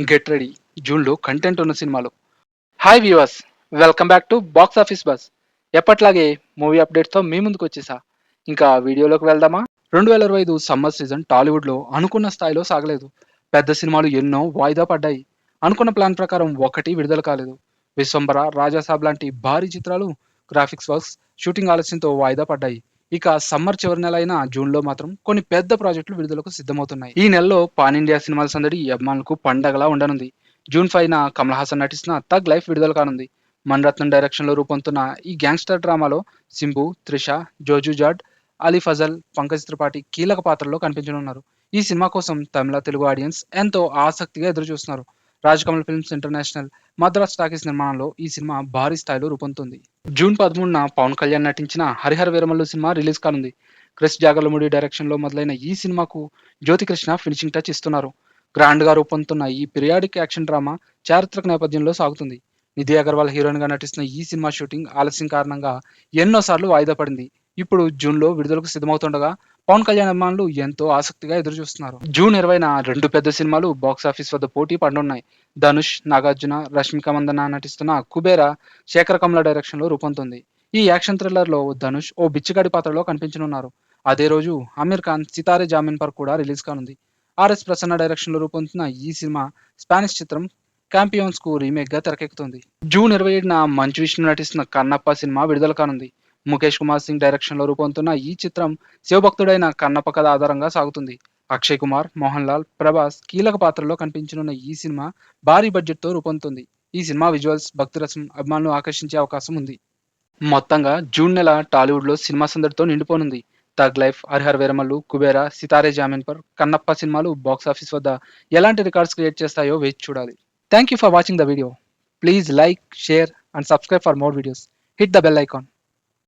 Get ready జూన్లో content ఉన్న సినిమాలు. Hi viewers welcome back to box office buzz ఎప్పట్లాగే మూవీ అప్డేట్స్తో మీ ముందుకు వచ్చేసా. ఇంకా వీడియోలోకి వెళ్దామా? రెండు వేల ఇరవై ఐదు సమ్మర్ సీజన్ టాలీవుడ్లో అనుకున్న స్థాయిలో సాగలేదు. పెద్ద సినిమాలు ఎన్నో వాయిదా పడ్డాయి. అనుకున్న ప్లాన్ ప్రకారం ఒకటి విడుదల కాలేదు. విశ్వంబర రాజాసాబ్ లాంటి భారీ చిత్రాలు గ్రాఫిక్స్ వర్క్స్ షూటింగ్ ఆలస్యంతో వాయిదా పడ్డాయి. ఇక సమ్మర్ చివరి నెల అయిన జూన్లో మాత్రం కొన్ని పెద్ద ప్రాజెక్టులు విడుదలకు సిద్ధమవుతున్నాయి. ఈ నెలలో పాన్ ఇండియా సినిమాల సందడి అభిమానులకు పండగలా ఉండనుంది. జూన్ ఫైవ్ న కమల్ హాసన్ నటిస్తున్న తగ్ లైఫ్ విడుదల కానుంది. మణరత్నం డైరెక్షన్లో రూపొందుతున్న ఈ గ్యాంగ్స్టర్ డ్రామాలో సింబు త్రిష జోజు జాడ్ అలీ ఫజల్ పంకజ్ త్రిపాఠి కీలక పాత్రలో కనిపించనున్నారు. ఈ సినిమా కోసం తమిళ తెలుగు ఆడియన్స్ ఎంతో ఆసక్తిగా ఎదురు చూస్తున్నారు Rajkamal films international Madras talkies నిర్మాణంలో ఈ సినిమా భారీ స్థాయిలో రూపొందుతుంది. జూన్ పదమూడున పవన్ కళ్యాణ్ నటించిన హరిహర వీరమల్లు సినిమా రిలీజ్ కానుంది. క్రిస్ జాగర్లముడి డైరెక్షన్లో మొదలైన ఈ సినిమాకు జ్యోతికృష్ణ ఫినిషింగ్ టచ్ ఇస్తున్నారు. గ్రాండ్గా రూపొందుతున్న ఈ పీరియాడిక్ యాక్షన్ డ్రామా చారిత్రక నేపథ్యంలో సాగుతుంది. నిధి అగర్వాల్ హీరోయిన్గా నటిస్తున్న ఈ సినిమా షూటింగ్ ఆలస్యం కారణంగా ఎన్నోసార్లు వాయిదా పడింది. ఇప్పుడు జూన్లో విడుదలకు సిద్ధమవుతుండగా పవన్ కళ్యాణ్ అభిమానులు ఎంతో ఆసక్తిగా ఎదురు చూస్తున్నారు జూన్ ఇరవైన రెండు పెద్ద సినిమాలు బాక్స్ ఆఫీస్ వద్ద పోటీ పడున్నాయి. ధనుష్ నాగార్జున రష్మిక మందన నటిస్తున్న కుబేర శేఖర కమల డైరెక్షన్లో రూపొందుతుంది. ఈ యాక్షన్ థ్రిల్లర్లో ధనుష్ ఓ బిచ్చగాడి పాత్రలో కనిపించనున్నారు. అదే రోజు అమీర్ ఖాన్ సితారే జామీన్ పర్ కూడా రిలీజ్ కానుంది. ఆర్ఎస్ ప్రసన్న డైరెక్షన్లో రూపొందుతున్న ఈ సినిమా స్పానిష్ చిత్రం క్యాంపియన్స్కు రీమేక్గా తెరకెక్కుతుంది. జూన్ ఇరవై ఏడున మంచు విష్ణు నటిస్తున్న కన్నప్ప సినిమా విడుదల కానుంది. ముఖేష్ కుమార్ సింగ్ డైరెక్షన్లో రూపొందుతున్న ఈ చిత్రం శివభక్తుడైన కన్నప్ప కథ ఆధారంగా సాగుతుంది. అక్షయ్ కుమార్ మోహన్ లాల్ ప్రభాస్ కీలక పాత్రలో కనిపించనున్న ఈ సినిమా భారీ బడ్జెట్తో రూపొందుతుంది. ఈ సినిమా విజువల్స్ భక్తిరసం అభిమానులు ఆకర్షించే అవకాశం ఉంది. మొత్తంగా జూన్ నెల టాలీవుడ్లో సినిమా సందడితో నిండిపోనుంది. తగ్ లైఫ్ హరిహర్ వీరమల్లు కుబేరా సితారే జామీన్ పర్ కన్నప్ప సినిమాలు బాక్స్ ఆఫీస్ వద్ద ఎలాంటి రికార్డ్స్ క్రియేట్ చేస్తాయో వేచి చూడాలి. Thank you for watching the video please like share and subscribe for more videos hit the bell icon